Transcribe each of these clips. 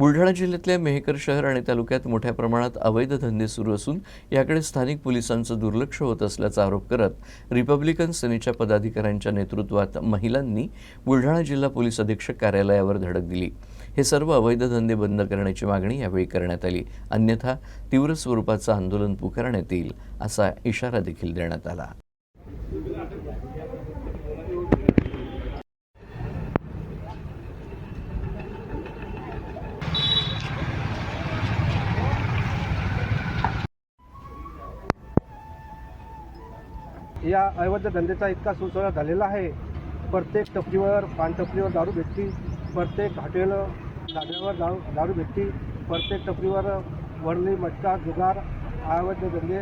बुलढाणा जिल्ह्यातल्या मेहकर शहर आणि तालुक्यात मोठ्या प्रमाणात अवैध धंदे सुरू असून याकडे स्थानिक पोलिसांचं दुर्लक्ष होत असल्याचा आरोप करत रिपब्लिकन सेनेच्या पदाधिकाऱ्यांच्या नेतृत्वात महिलांनी बुलढाणा जिल्हा पोलीस अधीक्षक कार्यालयावर धडक दिली. हे सर्व अवैध धंदे बंद करण्याची मागणी यावेळी करण्यात आली. अन्यथा तीव्र स्वरूपाचं आंदोलन पुकारण्यात येईल असा इशारा देखील देण्यात आला. या अवैध धंद्याचा इतका सुसळा झालेला आहे. प्रत्येक टपरीवर पान टपरीवर दारू भेटती. प्रत्येक हॉटेल धाब्यावर दारू दारू भेटती. प्रत्येक टपरीवर वडली मटका जुगार अवैध धंदे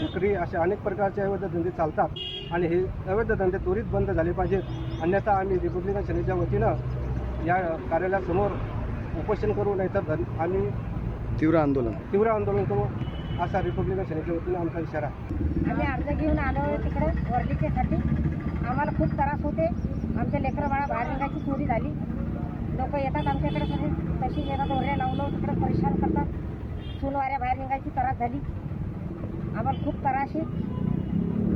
विक्री असे अनेक प्रकारचे अवैध धंदे चालतात. आणि हे अवैध धंदे त्वरित बंद झाले पाहिजेत. अन्यथा आम्ही रिपब्लिकन सेनेच्या वतीनं या कार्यालयासमोर उपोषण करू नाहीतर धन आम्ही तीव्र आंदोलन. तीव्र आंदोलन करू. असा रिपब्लिकन सेनेच्या वतीनं आमचा इशारा. आम्ही अर्ज घेऊन आलो तिकडं वर्लीच्यासाठी आम्हाला खूप त्रास होते. आमच्या लेकरं बाळा बाहेर निघायची चोरी झाली. लोक येतात आमच्याकडे सगळे. तशी येतात ओरड्या लावलं तिकडे परेशान करतात. सूनवाऱ्या बाहेर निघायची त्रास झाली. आम्हाला खूप त्रास आहे.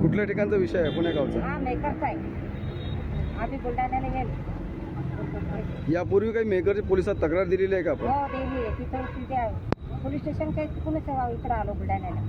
कुठल्या ठिकाणचा विषय आहे? कोण्या गावचा. हा मेकरचा आहे. आम्ही बुलढाण्याला येईल यापूर्वी काही मेकरच्या पोलिसात तक्रार दिलेली आहे का आपण? हो दिली आहे. तिथं तिथे पोलीस स्टेशन काही तिकडूनच इकडं आलो बुलढाण्याला